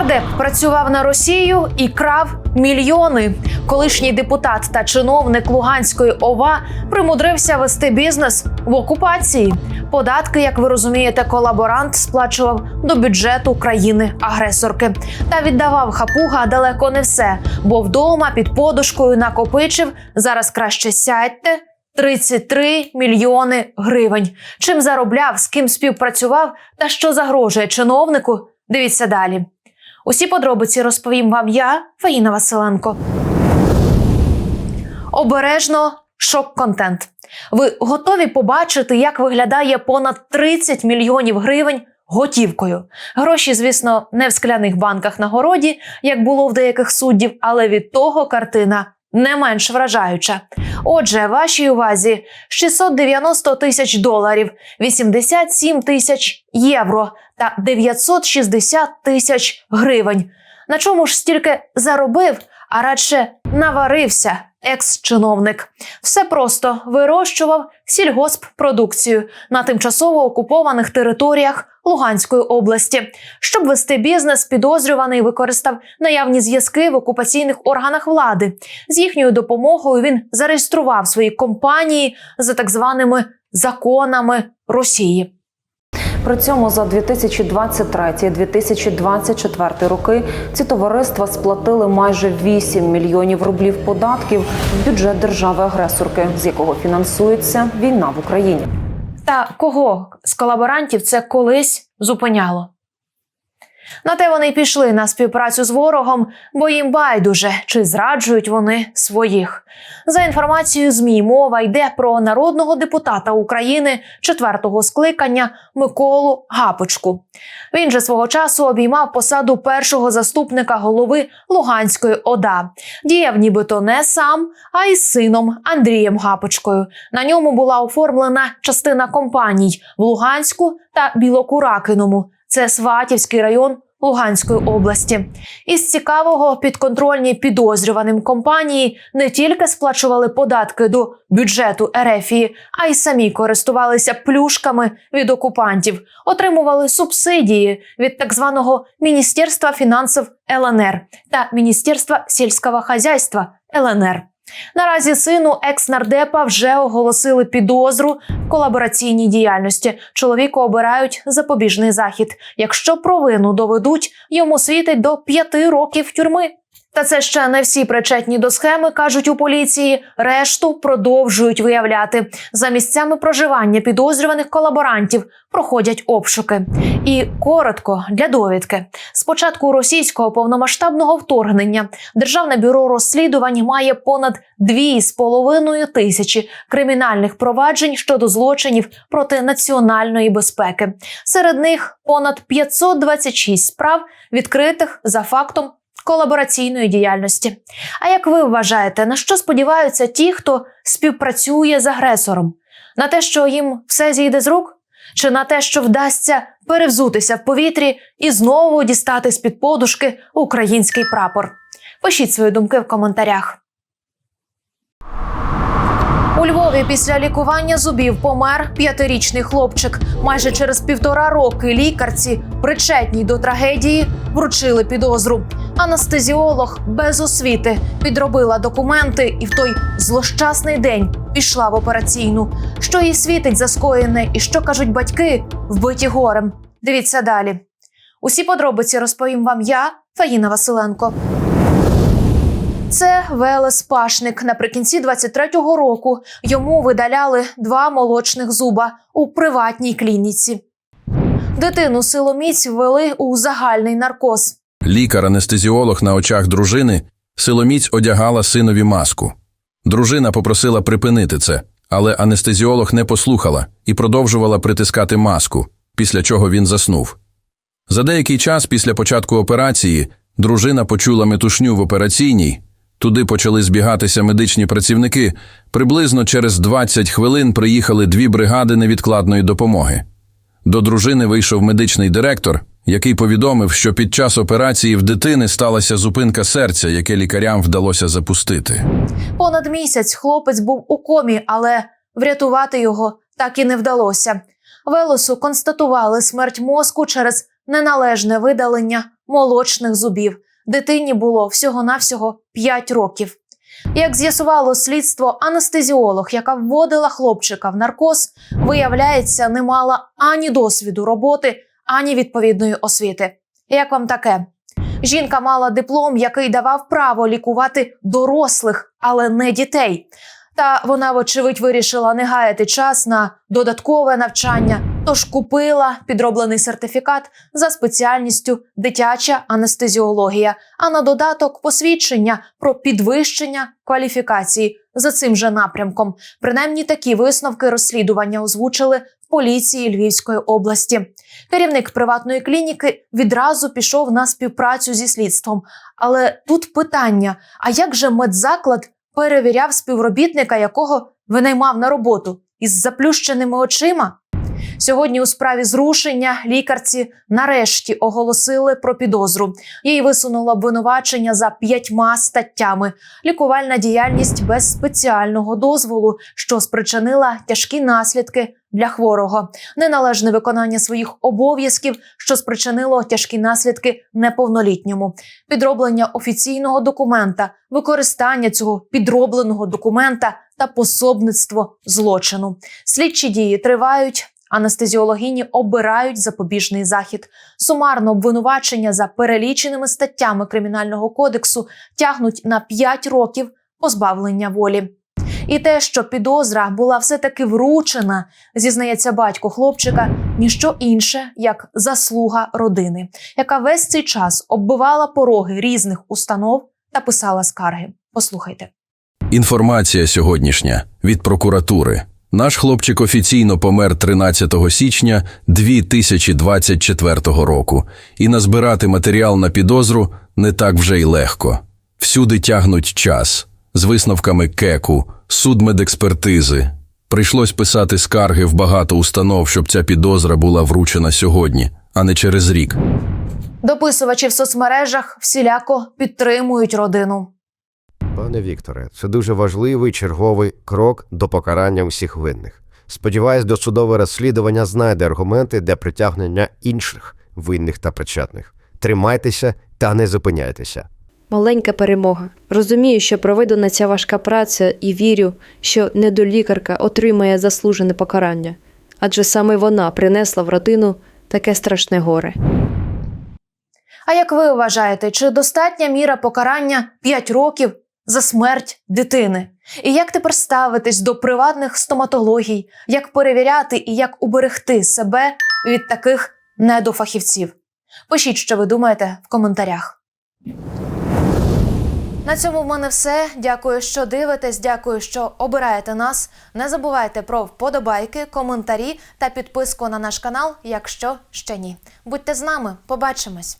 Нардеп працював на Росію і крав мільйони. Колишній депутат та чиновник Луганської ОВА примудрився вести бізнес в окупації. Податки, як ви розумієте, колаборант сплачував до бюджету країни-агресорки та віддавав хапуга далеко не все, бо вдома під подушкою накопичив зараз краще сядьте. 33 мільйони гривень. Чим заробляв, з ким співпрацював та що загрожує чиновнику? Дивіться далі. Усі подробиці розповім вам я, Фаїна Василенко. Обережно шок-контент. Ви готові побачити, як виглядає понад 30 мільйонів гривень готівкою. Гроші, звісно, не в скляних банках на городі, як було в деяких суддів, але від того картина не менш вражаюча. Отже, вашій увазі 690 тисяч доларів, 87 тисяч євро та 960 тисяч гривень. На чому ж стільки заробив, а радше наварився екс-чиновник. Все просто вирощував сільгосппродукцію на тимчасово окупованих територіях Луганської області. Щоб вести бізнес, підозрюваний використав наявні зв'язки в окупаційних органах влади. З їхньою допомогою він зареєстрував свої компанії за так званими законами Росії. При цьому за 2023-2024 роки ці товариства сплатили майже 8 мільйонів рублів податків в бюджет держави-агресорки, з якого фінансується війна в Україні. Та кого з колаборантів це колись зупиняло? На те вони й пішли на співпрацю з ворогом, бо їм байдуже, чи зраджують вони своїх. За інформацією ЗМІ, мова йде про народного депутата України четвертого скликання Миколу Гапочку. Він же свого часу обіймав посаду першого заступника голови Луганської ОДА. Діяв нібито не сам, а й з сином Андрієм Гапочкою. На ньому була оформлена частина компаній в Луганську та Білокуракиному. Це Сватівський район Луганської області. Із цікавого підконтрольні підозрюваним компанії не тільки сплачували податки до бюджету Ерефії, а й самі користувалися плюшками від окупантів, отримували субсидії від так званого Міністерства фінансів ЛНР та Міністерства сільського хазяйства ЛНР. Наразі сину екс-нардепа вже оголосили підозру в колабораційній діяльності. Чоловіку обирають запобіжний захід. Якщо провину доведуть, йому світить до п'яти років тюрми. Та це ще не всі причетні до схеми, кажуть у поліції. Решту продовжують виявляти за місцями проживання підозрюваних колаборантів. Проходять обшуки. І коротко для довідки: з початку російського повномасштабного вторгнення Державне бюро розслідувань має понад 2,5 тисячі кримінальних проваджень щодо злочинів проти національної безпеки. Серед них понад 526 справ відкритих за фактом колабораційної діяльності. А як ви вважаєте, на що сподіваються ті, хто співпрацює з агресором? На те, що їм все зійде з рук? Чи на те, що вдасться перевзутися в повітрі і знову дістати з під подушки український прапор? Пишіть свої думки в коментарях. У Львові після лікування зубів помер п'ятирічний хлопчик. Майже через півтора роки лікарці, причетній до трагедії, вручили підозру. Анестезіолог без освіти підробила документи і в той злощасний день пішла в операційну. Що їй світить за скоєне і що кажуть батьки, вбиті горем. Дивіться далі. Усі подробиці розповім вам я, Фаїна Василенко. Це Велес Пашник. Наприкінці 23-го року йому видаляли два молочних зуба у приватній клініці. Дитину силоміць ввели у загальний наркоз. Лікар-анестезіолог на очах дружини силоміць одягала синові маску. Дружина попросила припинити це, але анестезіолог не послухала і продовжувала притискати маску, після чого він заснув. За деякий час після початку операції дружина почула метушню в операційній. Туди почали збігатися медичні працівники. Приблизно через 20 хвилин приїхали дві бригади невідкладної допомоги. До дружини вийшов медичний директор, який повідомив, що під час операції в дитини сталася зупинка серця, яке лікарям вдалося запустити. Понад місяць хлопець був у комі, але врятувати його так і не вдалося. Велосу констатували смерть мозку через неналежне видалення молочних зубів. Дитині було всього-навсього 5 років. Як з'ясувало слідство, анестезіолог, яка вводила хлопчика в наркоз, виявляється, не мала ані досвіду роботи, ані відповідної освіти. Як вам таке? Жінка мала диплом, який давав право лікувати дорослих, але не дітей. Та вона, вочевидь, вирішила не гаяти час на додаткове навчання, тож купила підроблений сертифікат за спеціальністю дитяча анестезіологія, а на додаток посвідчення про підвищення кваліфікації за цим же напрямком. Принаймні такі висновки розслідування озвучили в поліції Львівської області. Керівник приватної клініки відразу пішов на співпрацю зі слідством. Але тут питання: а як же медзаклад перевіряв співробітника, якого винаймав на роботу із заплющеними очима? Сьогодні у справі зрушення лікарці нарешті оголосили про підозру. Їй висунуло обвинувачення за п'ятьма статтями: лікувальна діяльність без спеціального дозволу, що спричинила тяжкі наслідки для хворого, неналежне виконання своїх обов'язків, що спричинило тяжкі наслідки неповнолітньому, підроблення офіційного документа, використання цього підробленого документа та пособництво злочину. Слідчі дії тривають. Анестезіологині обирають запобіжний захід. Сумарно обвинувачення за переліченими статтями кримінального кодексу тягнуть на 5 років позбавлення волі. І те, що підозра була все таки вручена, зізнається батько хлопчика, ніщо інше, як заслуга родини, яка весь цей час оббивала пороги різних установ та писала скарги. Послухайте. Інформація сьогоднішня від прокуратури. Наш хлопчик офіційно помер 13 січня 2024 року, і назбирати матеріал на підозру не так вже й легко. Всюди тягнуть час з висновками кеку, судмедекспертизи. Прийшлось писати скарги в багато установ, щоб ця підозра була вручена сьогодні, а не через рік. Дописувачі в соцмережах всіляко підтримують родину. Пане Вікторе, це дуже важливий черговий крок до покарання усіх винних. Сподіваюсь, досудове розслідування знайде аргументи для притягнення інших винних та причетних. Тримайтеся та не зупиняйтеся. Маленька перемога. Розумію, що проведена ця важка праця, і вірю, що недолікарка отримає заслужене покарання, адже саме вона принесла в родину таке страшне горе. А як ви вважаєте, чи достатня міра покарання 5 років за смерть дитини? І як тепер ставитись до приватних стоматологій, як перевіряти і як уберегти себе від таких недофахівців? Пишіть, що ви думаєте в коментарях. На цьому в мене все. Дякую, що дивитесь. Дякую, що обираєте нас. Не забувайте про вподобайки, коментарі та підписку на наш канал, якщо ще ні. Будьте з нами, побачимось.